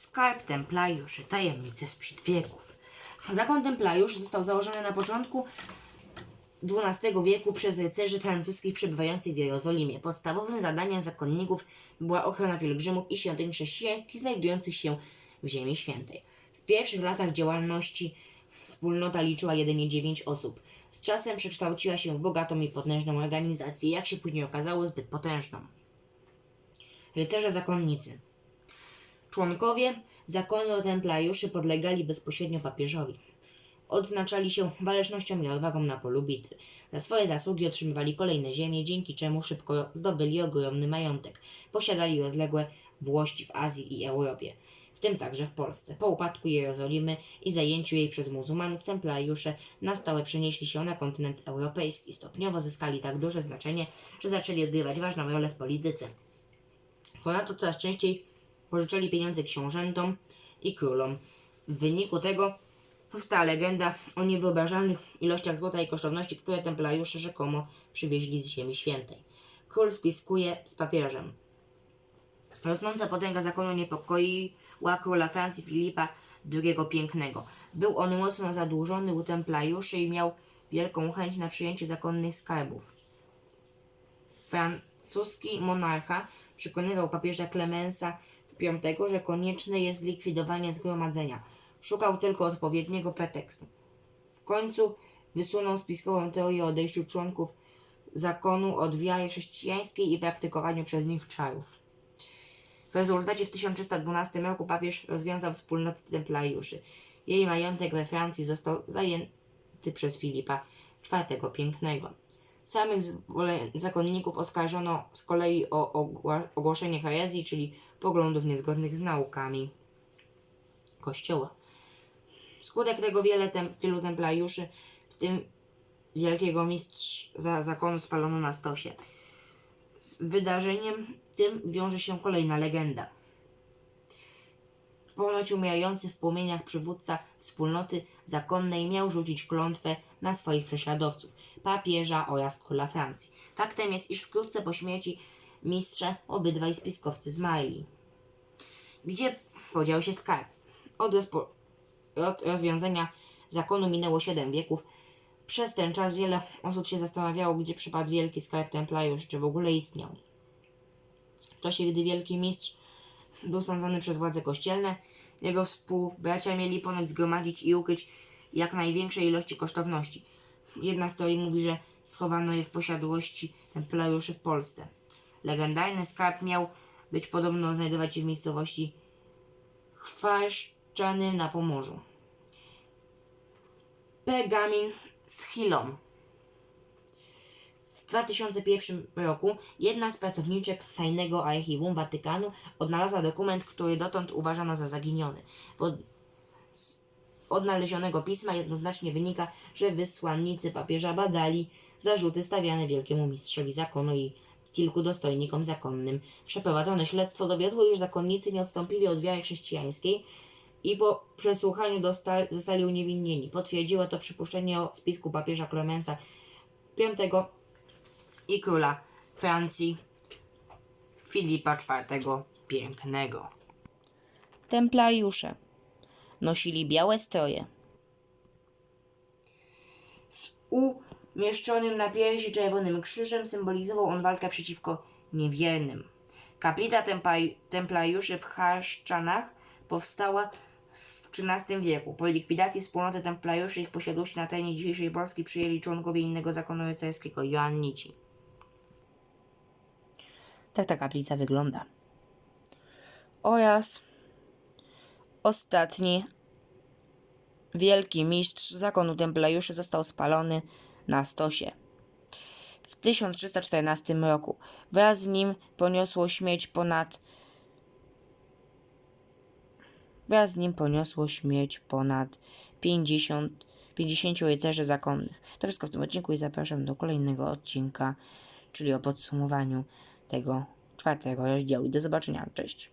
Skarb Templariuszy, tajemnice sprzed wieków. Zakon Templariuszy został założony na początku XII wieku przez rycerzy francuskich przebywających w Jerozolimie. Podstawowym zadaniem zakonników była ochrona pielgrzymów i świątyń chrześcijańskich znajdujących się w Ziemi Świętej. W pierwszych latach działalności wspólnota liczyła jedynie 9 osób. Z czasem przekształciła się w bogatą i potężną organizację, jak się później okazało, zbyt potężną. Rycerze zakonnicy. Członkowie zakonu templariuszy podlegali bezpośrednio papieżowi. Odznaczali się walecznością i odwagą na polu bitwy. Za swoje zasługi otrzymywali kolejne ziemie, dzięki czemu szybko zdobyli ogromny majątek. Posiadali rozległe włości w Azji i Europie, w tym także w Polsce. Po upadku Jerozolimy i zajęciu jej przez muzułmanów, templariusze na stałe przenieśli się na kontynent europejski. Stopniowo zyskali tak duże znaczenie, że zaczęli odgrywać ważną rolę w polityce. Ponadto coraz częściej pożyczali pieniądze książętom i królom. W wyniku tego powstała legenda o niewyobrażalnych ilościach złota i kosztowności, które templariusze rzekomo przywieźli z Ziemi Świętej. Król spiskuje z papieżem. Rosnąca potęga zakonu niepokoiła króla Francji Filipa II Pięknego. Był on mocno zadłużony u templariuszy i miał wielką chęć na przyjęcie zakonnych skarbów. Francuski monarcha przekonywał papieża Klemensa V, że konieczne jest zlikwidowanie zgromadzenia. Szukał tylko odpowiedniego pretekstu. W końcu wysunął spiskową teorię o odejściu członków zakonu od wiary chrześcijańskiej i praktykowaniu przez nich czarów. W rezultacie w 1312 roku papież rozwiązał wspólnotę templariuszy. Jej majątek we Francji został zajęty przez Filipa IV Pięknego. Samych zakonników oskarżono z kolei o ogłoszenie herezji, czyli poglądów niezgodnych z naukami Kościoła. Skutek tego wiele tem, wielu templariuszy, w tym wielkiego mistrza zakonu spalono na stosie. Z wydarzeniem tym wiąże się kolejna legenda. Ponoć umierający w płomieniach przywódca wspólnoty zakonnej miał rzucić klątwę na swoich prześladowców, papieża oraz króla Francji. Faktem jest, iż wkrótce po śmierci mistrza obydwaj spiskowcy zmarli. Gdzie podział się skarb? Od, rozpo- od rozwiązania zakonu minęło 7 wieków. Przez ten czas wiele osób się zastanawiało, gdzie przypadł wielki skarb templariusz, czy w ogóle istniał. W czasie, gdy wielki mistrz był sądzony przez władze kościelne, jego współbracia mieli ponoć zgromadzić i ukryć jak największej ilości kosztowności. Jedna z teorii mówi, że schowano je w posiadłości templariuszy w Polsce. Legendarny skarb miał być podobno znajdować się w miejscowości Chwaszczany na Pomorzu. Pergamin z Chilą. W 2001 roku jedna z pracowniczek tajnego archiwum Watykanu odnalazła dokument, który dotąd uważano za zaginiony. Od, z odnalezionego pisma jednoznacznie wynika, że wysłannicy papieża badali zarzuty stawiane wielkiemu mistrzowi zakonu i kilku dostojnikom zakonnym. Przeprowadzone śledztwo dowiodło, iż zakonnicy nie odstąpili od wiary chrześcijańskiej i po przesłuchaniu dosta- zostali uniewinnieni. Potwierdziło to przypuszczenie o spisku papieża Klemensa V i króla Francji Filipa IV Pięknego. Templariusze nosili białe stroje. Z umieszczonym na piersi czerwonym krzyżem symbolizował on walkę przeciwko niewiernym. Kaplica templariuszy w Chaszczanach powstała w XIII wieku. Po likwidacji wspólnoty templariuszy ich posiadłości na terenie dzisiejszej Polski przyjęli członkowie innego zakonu rycerskiego, Joannici. Tak ta kaplica wygląda. Oraz ostatni wielki mistrz zakonu templariuszy został spalony na stosie. W 1314 roku wraz z nim poniosło śmierć ponad wraz z nim poniosło śmierć ponad 50, 50 rycerzy zakonnych. To wszystko w tym odcinku i zapraszam do kolejnego odcinka, czyli o podsumowaniu tego czwartego rozdziału. I do zobaczenia. Cześć.